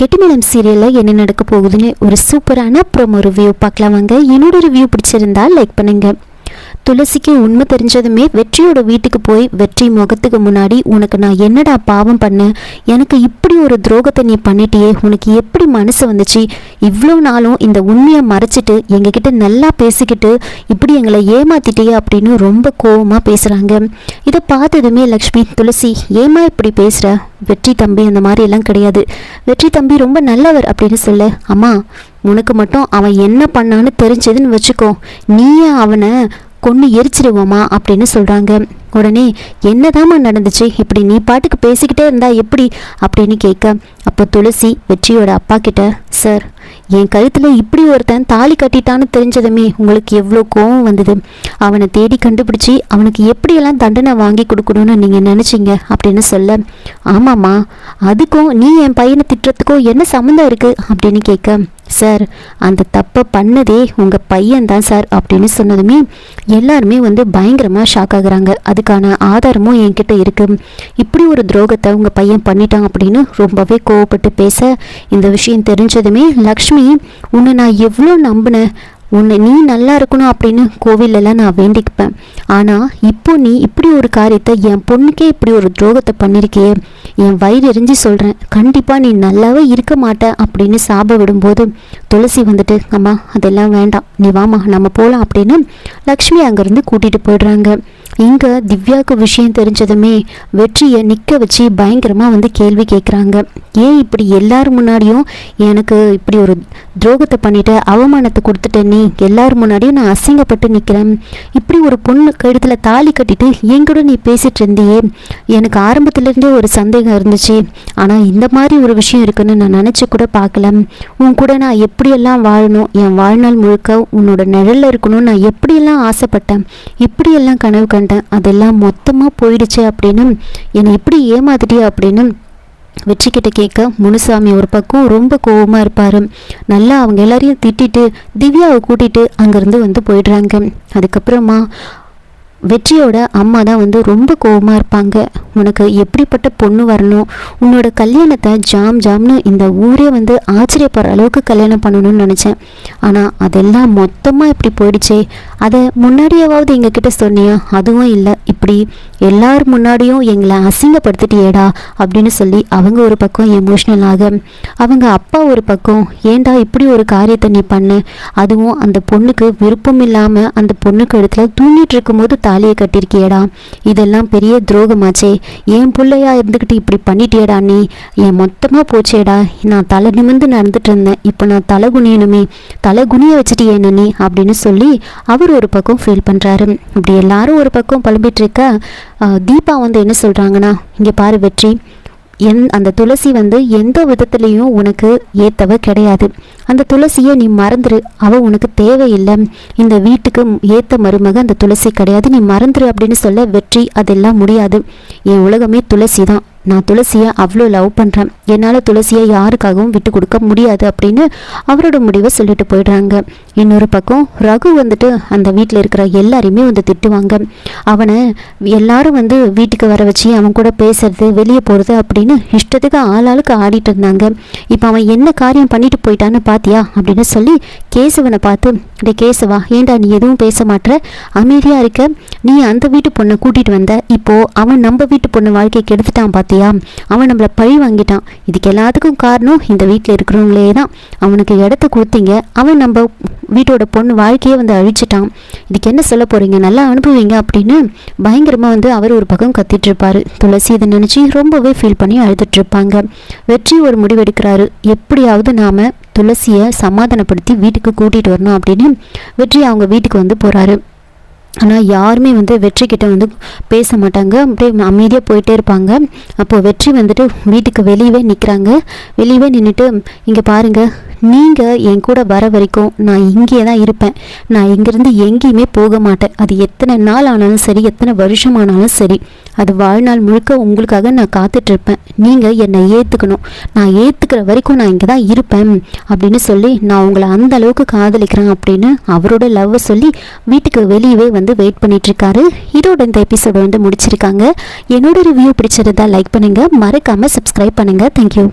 கெட்டிமலம் சீரியலில் என்ன நடக்க போகுதுன்னு ஒரு சூப்பரான ப்ரோமோ ரிவ்யூ பார்க்கலாம் வாங்க என்னோட ரிவ்யூ பிடிச்சிருந்தா லைக் பண்ணுங்க. துளசிக்கு உண்மை தெரிஞ்சதுமே வெற்றியோட வீட்டுக்கு போய் வெற்றி முகத்துக்கு முன்னாடி உனக்கு நான் என்னடா பாவம் பண்ணேன் எனக்கு இப்படி ஒரு துரோகத்தை நீ பண்ணிட்டியே? உனக்கு எப்படி மனசு வந்துச்சு? இவ்வளோ நாளும் இந்த உண்மையை மறைச்சிட்டு எங்ககிட்ட நல்லா பேசிக்கிட்டு இப்படி எங்களை ஏமாத்திட்டியே அப்படின்னு ரொம்ப கோவமாக பேசுகிறாங்க இதை பார்த்ததுமே லக்ஷ்மி துளசி ஏமா இப்படி பேசுகிற வெற்றி தம்பி அந்த மாதிரி எல்லாம் கிடையாது. வெற்றி தம்பி ரொம்ப நல்லவர் அப்படின்னு சொல்லு. அம்மா உனக்கு மட்டும் அவன் என்ன பண்ணான்னு தெரிஞ்சதுன்னு வச்சுக்கோ. நீயே அவனை கொன்று எரிச்சிடுவோமா அப்படின்னு சொல்கிறாங்க உடனே என்னதாம்மா நடந்துச்சு? இப்படி நீ பாட்டுக்கு பேசிக்கிட்டே இருந்தா எப்படி? அப்படின்னு கேட்க அப்போ துளசி வெற்றியோட அப்பா கிட்ட சார் என் கழுத்தில் இப்படி ஒருத்தன் தாலி கட்டிட்டான்னு தெரிஞ்சதுமே உங்களுக்கு எவ்வளோ கோவம் வந்தது. அவனை தேடி கண்டுபிடிச்சி அவனுக்கு எப்படியெல்லாம் தண்டனை வாங்கி கொடுக்கணும்னு நீங்கள் நினச்சிங்க? அப்படின்னு சொல்ல ஆமாம்மா அதுக்கும் நீ என் பையனை திட்டுறதுக்கும் என்ன சம்மந்தம் இருக்குது அப்படின்னு கேட்க சார் அந்த தப்பை பண்ணதே உங்கள் பையன் தான் சார் அப்படின்னு சொன்னதுமே எல்லாருமே வந்து பயங்கரமாக ஷாக் ஆகுறாங்க. அதுக்கான ஆதாரமும் என்கிட்ட இருக்குது இப்படி ஒரு துரோகத்தை உங்கள் பையன் பண்ணிட்டான் அப்படின்னு ரொம்பவே கோவப்பட்டு பேச இந்த விஷயம் தெரிஞ்சதுமே லக்ஷ்மி உன்னை நான் எவ்வளோ நம்பினேன் உன்னை நீ நல்லா இருக்கணும் அப்படின்னு கோவிலெல்லாம் நான் வேண்டிக்குப்பேன் ஆனால் இப்போ நீ இப்படி ஒரு காரியத்தை என் பொண்ணுக்கே இப்படி ஒரு துரோகத்தை பண்ணியிருக்கியே என் வயிறு எரிஞ்சு சொல்கிறேன் கண்டிப்பாக நீ நல்லாவே இருக்க மாட்ட அப்படின்னு சாப விடும்போது துளசி வந்துட்டு அம்மா அதெல்லாம் வேண்டாம். நீ வாமா நம்ம போகலாம் அப்படின்னு லக்ஷ்மி அங்கேருந்து கூட்டிகிட்டு போயிடுறாங்க. இங்கே திவ்யாவுக்கு விஷயம் தெரிஞ்சதுமே வெற்றியை நிற்க வச்சு பயங்கரமாக வந்து கேள்வி கேட்குறாங்க ஏன் இப்படி எல்லார் முன்னாடியும் எனக்கு இப்படி ஒரு துரோகத்தை பண்ணிட்ட அவமானத்தை கொடுத்துட்ட நீ? எல்லார் முன்னாடியும் நான் அசிங்கப்பட்டு நிற்கிறேன் இப்படி ஒரு பொண்ணு கழுத்தில் தாலி கட்டிட்டு என் கூட நீ பேசிட்டு இருந்தியே. எனக்கு ஆரம்பத்துலேருந்தே ஒரு சந்தேகம் இருந்துச்சு. ஆனால் இந்த மாதிரி ஒரு விஷயம் இருக்குன்னு நான் நினச்சி கூட பார்க்கல. உன் கூட நான் எப்படியெல்லாம் வாழணும்? என் வாழ்நாள் முழுக்க உன்னோட நிழல்ல இருக்கணும்னு நான் எப்படியெல்லாம் ஆசைப்பட்டேன்? இப்படியெல்லாம் கனவு கண்டேன். அதெல்லாம் மொத்தமாக போயிடுச்சு அப்படின்னு என்னை எப்படி ஏமாத்திட்டியா அப்படின்னு வெற்றிக்கிட்ட கேட்க முனுசாமி ஒரு பக்கம் ரொம்ப கோவமாக இருப்பார். நல்லா அவங்க எல்லாரையும் திட்டிட்டு திவ்யாவை கூட்டிட்டு அங்கேருந்து வந்து போயிடுறாங்க. அதுக்கப்புறமா வெற்றியோட அம்மா தான் வந்து ரொம்ப கோவமாக இருப்பாங்க. உனக்கு எப்படிப்பட்ட பொண்ணு வரணும்? உன்னோட கல்யாணத்தை ஜாம் ஜாம்னு இந்த ஊரே வந்து ஆச்சரியப்படுற அளவுக்கு கல்யாணம் பண்ணணும்னு நினச்சேன். ஆனால் அதெல்லாம் மொத்தமாக இப்படி போயிடுச்சே. அதை முன்னாடியாவது எங்ககிட்ட சொன்னியா? அதுவும் இல்லை. இப்படி எல்லார் முன்னாடியும் எங்களை அசிங்கப்படுத்திட்டியேடா அப்படின்னு சொல்லி அவங்க ஒரு பக்கம் எமோஷ்னல் ஆக அவங்க அப்பா ஒரு பக்கம் ஏன்டா இப்படி ஒரு காரியத்தை நீ பண்ண? அதுவும் அந்த பொண்ணுக்கு விருப்பம் இல்லாமல் அந்த பொண்ணுக்கு இடத்துல தூங்கிட்டு இருக்கும்போது தாலியை கட்டியிருக்கியடா. இதெல்லாம் பெரிய துரோகமாச்சே. என் பிள்ளையா இருந்துக்கிட்டு இப்படி பண்ணிட்டியேடா நீ. என் மொத்தமாக போச்சேடா. நான் தலை நிமிர்ந்து நடந்துட்டு இருந்தேன் இப்போ நான் தலை குனியணுமே. தலை குனிய வச்சுட்டியே நீ அப்படின்னு சொல்லி அவர் ஒரு பக்கம் ஃபீல் பண்ணுறாரு இப்படி எல்லாரும் ஒரு பக்கம் புலம்பிட்டு இருக்க தீபா வந்து என்ன சொல்கிறாங்கன்னா இங்கே பாரு வெற்றி. என் அந்த துளசி வந்து எந்த விதத்துலேயும் உனக்கு ஏத்தவ கிடையாது. அந்த துளசியை நீ மறந்துரு அவ உனக்கு தேவையில்லை. இந்த வீட்டுக்கு ஏத்த மருமக அந்த துளசி கிடையாது. நீ மறந்துரு அப்படின்னு சொல்ல வெற்றி அதெல்லாம் முடியாது. என் உலகமே துளசி தான் நான் துளசியை அவ்வளோ லவ் பண்ணுறேன் என்னால் துளசியை யாருக்காகவும் விட்டு கொடுக்க முடியாது அப்படின்னு அவரோட முடிவை சொல்லிட்டு போயிடுறாங்க. இன்னொரு பக்கம் ரகு வந்துட்டு அந்த வீட்டில் இருக்கிற எல்லாரையுமே வந்து திட்டுவாங்க. அவனை எல்லாரும் வந்து வீட்டுக்கு வர வச்சு அவன் கூட பேசுறது வெளியே போகிறது அப்படின்னு இஷ்டத்துக்கு ஆளாளுக்கு ஆடிட்டு இருந்தாங்க. இப்போ அவன் என்ன காரியம் பண்ணிட்டு போயிட்டான்னு பாத்தியா அப்படின்னு சொல்லி கேசவனை பார்த்து டே கேசவா ஏன்டா நீ எதுவும் பேச மாட்டேற அமைதியாக இருக்க. நீ அந்த வீட்டு பொண்ணை கூட்டிகிட்டு வந்த. இப்போ அவன் நம்ம வீட்டு பொண்ணு வாழ்க்கையை கெடுத்துட்டான் இல்லையா? அவன் நம்மளை பழி வாங்கிட்டான். இதுக்கு எல்லாத்துக்கும் காரணம் இந்த வீட்டில் இருக்கிறவங்களே தான். அவனுக்கு இடத்த கொடுத்தீங்க. அவன் நம்ம வீட்டோட பொண்ணு வாழ்க்கையே வந்து அழிச்சிட்டான். இதுக்கு என்ன சொல்ல போறீங்க? நல்லா அனுப்புவீங்க அப்படின்னு பயங்கரமாக வந்து அவர் ஒரு பக்கம் கத்திட்டு இருப்பாரு துளசி இதை நினச்சி ரொம்பவே ஃபீல் பண்ணி அழுதுட்ருப்பாங்க வெற்றி ஒரு முடிவெடுக்கிறாரு. எப்படியாவது நாம துளசியை சமாதானப்படுத்தி வீட்டுக்கு கூட்டிகிட்டு வரணும் அப்படின்னு வெற்றி அவங்க வீட்டுக்கு வந்து போகிறாரு ஆனால் யாருமே வந்து வெற்றிக்கிட்ட வந்து பேச மாட்டாங்க. அப்படியே அமைதியாக போயிட்டே இருப்பாங்க. அப்போது வெற்றி வந்துட்டு வீட்டுக்கு வெளியவே நிற்கிறாங்க வெளியவே நின்றுட்டு இங்கே பாருங்கள் நீங்கள் என் கூட வர வரைக்கும் நான் இங்கே தான் இருப்பேன். நான் இங்கேருந்து எங்கேயுமே போக மாட்டேன். அது எத்தனை நாள் ஆனாலும் சரி எத்தனை வருஷம் ஆனாலும் சரி. அது வாழ்நாள் முழுக்க உங்களுக்காக நான் காத்துட்ருப்பேன் நீங்கள் என்னை ஏற்றுக்கணும் நான் ஏற்றுக்கிற வரைக்கும் நான் இங்கே தான் இருப்பேன் அப்படின்னு சொல்லி நான் உங்களை அந்த அளவுக்கு காதலிக்கிறேன் அப்படின்னு அவரோட லவ்வை சொல்லி வீட்டுக்கு வெளியவே வந்து வெயிட் பண்ணிகிட்ருக்காரு இதோட இந்த எபிசோட வந்து முடிச்சிருக்காங்க. என்னோட ரிவ்யூ பிடிச்சிருந்தா லைக் பண்ணுங்கள் மறக்காமல் சப்ஸ்கிரைப் பண்ணுங்கள் தேங்க்யூ